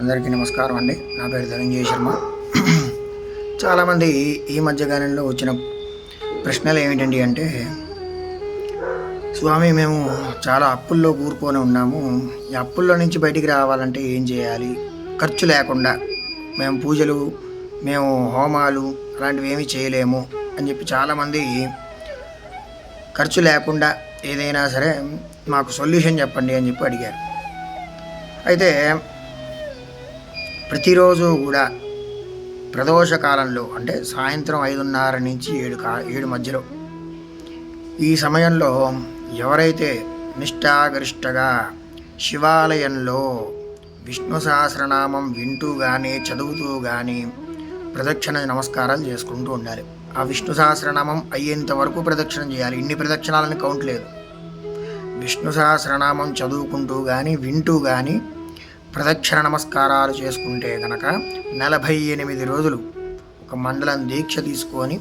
అందరికీ నమస్కారం అండి. నా పేరు ధనంజయ శర్మ. చాలామంది ఈ మధ్యకాలంలో వచ్చిన ప్రశ్నలు ఏమిటండి అంటే స్వామి మేము చాలా అప్పుల్లో కూరుకొని ఉన్నాము. ఈ అప్పుల్లో నుంచి బయటికి రావాలంటే ఏం చేయాలి? ఖర్చు లేకుండా మేము పూజలు మేము హోమాలు అలాంటివి ఏమి చేయలేము అని చెప్పి చాలామంది ఖర్చు లేకుండా ఏదైనా సరే మాకు సొల్యూషన్ చెప్పండి అని చెప్పి అడిగారు. అయితే ప్రతిరోజు కూడా ప్రదోష కాలంలో అంటే సాయంత్రం ఐదున్నర నుంచి ఏడు కా ఏడు మధ్యలో ఈ సమయంలో ఎవరైతే నిష్ఠాగరిష్టగా శివాలయంలో విష్ణు సహస్రనామం వింటూ కానీ చదువుతూ కానీ ప్రదక్షిణ నమస్కారాలు చేసుకుంటూ ఉండాలి. ఆ విష్ణు సహస్రనామం అయ్యేంత వరకు ప్రదక్షిణ చేయాలి. ఇన్ని ప్రదక్షిణాలని కౌంట్ లేదు. విష్ణు సహస్రనామం చదువుకుంటూ కానీ వింటూ కానీ ప్రదక్షిణ నమస్కారాలు చేసుకుంటే గనక నలభై ఎనిమిది రోజులు ఒక మండలం దీక్ష తీసుకొని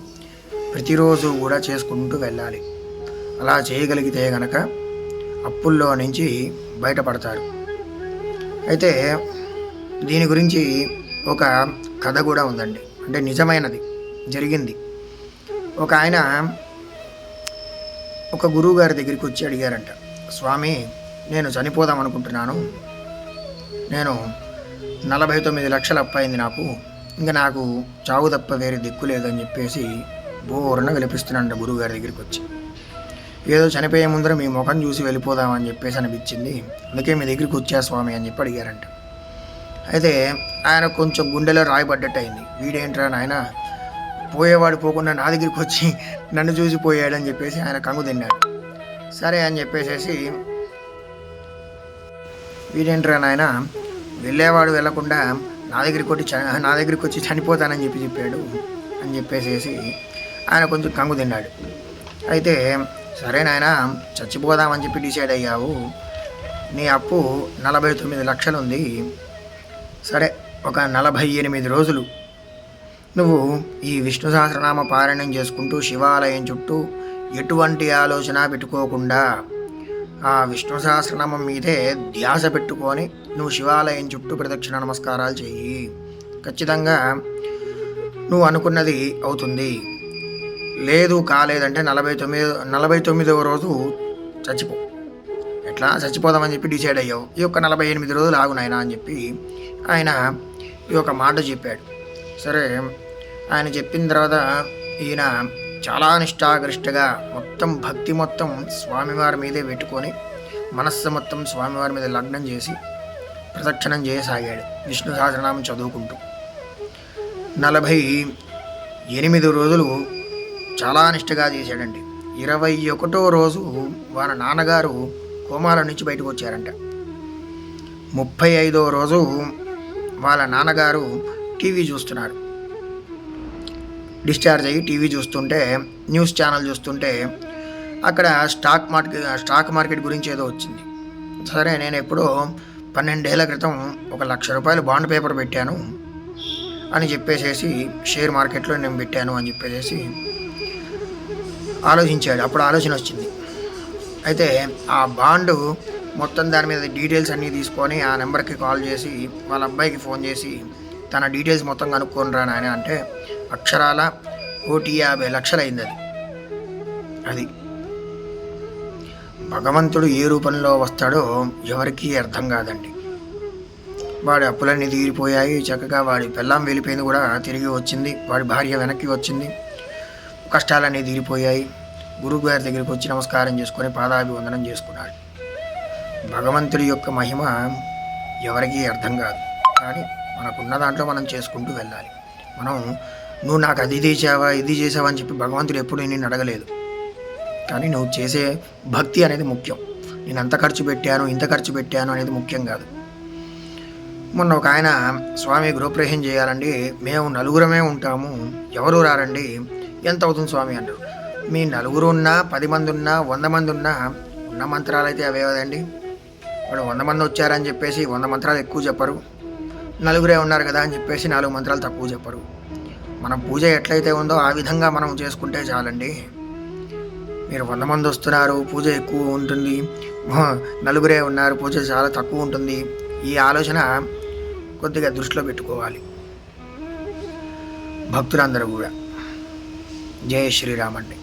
ప్రతిరోజు కూడా చేసుకుంటూ వెళ్ళాలి. అలా చేయగలిగితే గనక అప్పుల్లో నుంచి బయటపడతారు. అయితే దీని గురించి ఒక కథ కూడా ఉందండి. అంటే నిజమైనది జరిగింది. ఒక ఆయన ఒక గురువు గారి దగ్గరికి వచ్చి అడిగారంట స్వామి నేను చనిపోదాం అనుకుంటున్నాను. నేను నలభై తొమ్మిది లక్షలు అప్పయింది నాకు. ఇంకా నాకు చావు తప్ప వేరే దిక్కు లేదని చెప్పేసి బోరున విలపిస్తున్నాడు గురువు గారి దగ్గరికి వచ్చి ఏదో చనిపోయే ముందర మీ ముఖం చూసి వెళ్ళిపోదామని చెప్పేసి అనిపించింది. అందుకే మీ దగ్గరికి వచ్చా స్వామి అని చెప్పి అడిగారంట. అయితే ఆయన కొంచెం గుండెలో రాయబడ్డట్టు అయింది వీడేంట్రా నాయన? పోయేవాడు పోకుండా నా దగ్గరికి వచ్చి నన్ను చూసి పోయాడని చెప్పేసి ఆయన కంగు తిన్నాడు. సరే అని చెప్పేసేసి వీడేంట్రా నాయన? వెళ్ళేవాడు వెళ్ళకుండా నా దగ్గరికి వచ్చి చ- నా దగ్గరికి వచ్చి చనిపోతానని చెప్పి చెప్పాడు అని చెప్పేసేసి ఆయన కొంచెం కంగు తిన్నాడు. అయితే సరే నాయన చచ్చిపోదామని చెప్పి డిసైడ్ అయ్యావు. నీ అప్పు నలభై తొమ్మిది లక్షలు ఉంది సరే ఒక నలభై ఎనిమిది రోజులు. నువ్వు ఈ విష్ణు సహస్రనామ పారాయణం చేసుకుంటూ శివాలయం చుట్టూ ఎటువంటి ఆలోచన పెట్టుకోకుండా ఆ విష్ణు సహస్రనామం మీదే ధ్యాస పెట్టుకొని నువ్వు శివాలయం చుట్టూ ప్రదక్షిణ నమస్కారాలు చెయ్యి. ఖచ్చితంగా నువ్వు అనుకున్నది అవుతుంది. లేదు కాలేదంటే నలభై తొమ్మిది నలభై తొమ్మిదవ రోజు చచ్చిపో. ఎట్లా? చచ్చిపోదామని చెప్పి డిసైడ్ అయ్యావు. ఈ యొక్క నలభై ఎనిమిది రోజులు ఆగు అని చెప్పి ఆయన ఈ యొక్క మాట చెప్పాడు. సరే ఆయన చెప్పిన తర్వాత ఈయన చాలా నిష్ఠాగరిష్టగా మొత్తం భక్తి మొత్తం స్వామివారి మీదే పెట్టుకొని మనస్సు మొత్తం స్వామివారి మీద లగ్నం చేసి ప్రదక్షిణం చేయసాగాడు. విష్ణు సహస్రనామం చదువుకుంటూ. నలభై ఎనిమిది రోజులు చాలా నిష్ఠగా చేశాడండి. ఇరవై ఒకటో రోజు వాళ్ళ నాన్నగారు కోమాల నుంచి బయటకు వచ్చారంట. ముప్పై ఐదో రోజు వాళ్ళ నాన్నగారు టీవీ చూస్తున్నారు. డిశ్చార్జ్ అయ్యి టీవీ చూస్తుంటే న్యూస్ ఛానల్ చూస్తుంటే అక్కడ స్టాక్ మార్కెట్ స్టాక్ మార్కెట్ గురించి ఏదో వచ్చింది. సరే నేను ఎప్పుడో పన్నెండేళ్ళ క్రితం ఒక లక్ష రూపాయలు బాండ్ పేపర్ పెట్టాను అని చెప్పేసేసి షేర్ మార్కెట్లో నేను పెట్టాను అని చెప్పేసి ఆలోచించాడు. అప్పుడు ఆలోచన వచ్చింది. అయితే ఆ బాండు మొత్తం దాని మీద డీటెయిల్స్ అన్నీ తీసుకొని ఆ నెంబర్కి కాల్ చేసి వాళ్ళ అబ్బాయికి ఫోన్ చేసి తన డీటెయిల్స్ మొత్తం కనుక్కొని రా నాయన అంటే అక్షరాల కోటి యాభై లక్షలు అయింది అది. అది. భగవంతుడు ఏ రూపంలో వస్తాడో ఎవరికీ అర్థం కాదండి. వాడి అప్పులన్నీ తీరిపోయాయి చక్కగా వాడి పెళ్ళాం వెళ్ళిపోయింది కూడా తిరిగి వచ్చింది వాడి భార్య వెనక్కి వచ్చింది. కష్టాలన్నీ తీరిపోయాయి. గురువు గారి దగ్గరికి వచ్చి నమస్కారం చేసుకొని పాదాభివందనం చేసుకున్నాడు. భగవంతుడి యొక్క మహిమ ఎవరికీ అర్థం కాదు. కానీ మనకున్న దాంట్లో మనం చేసుకుంటూ వెళ్ళాలి. మనం నువ్వు నాకు అది చేసావా ఇది చేసావా అని చెప్పి భగవంతుడు ఎప్పుడు నేను అడగలేదు. కానీ నువ్వు చేసే భక్తి అనేది ముఖ్యం. నేను అంత ఖర్చు పెట్టాను ఇంత ఖర్చు పెట్టాను అనేది ముఖ్యం కాదు. మొన్న ఒక ఆయన స్వామి గృహప్రవేశం చేయాలండి మేము నలుగురమే ఉంటాము ఎవరు రారండి? ఎంత అవుతుంది స్వామి? అన్నారు మీ నలుగురు ఉన్నా పది మంది ఉన్నా వంద మంది ఉన్నా ఉన్న మంత్రాలు అయితే అవే కదండి. వాడు వంద మంది వచ్చారని చెప్పేసి వంద మంత్రాలు ఎక్కువ చెప్పరు. నలుగురే ఉన్నారు కదా అని చెప్పేసి నాలుగు మంత్రాలు తక్కువ చెప్పరు. మన పూజ ఎట్లయితే ఉందో ఆ విధంగా మనం చేసుకుంటే చాలండి. మీరు వంద మంది వస్తున్నారు పూజ ఎక్కువ ఉంటుంది నలుగురే ఉన్నారు పూజ చాలా తక్కువ ఉంటుంది. ఈ ఆలోచన కొద్దిగా దృష్టిలో పెట్టుకోవాలి. భక్తులందరూ కూడా. జయ శ్రీరామ్ అండి.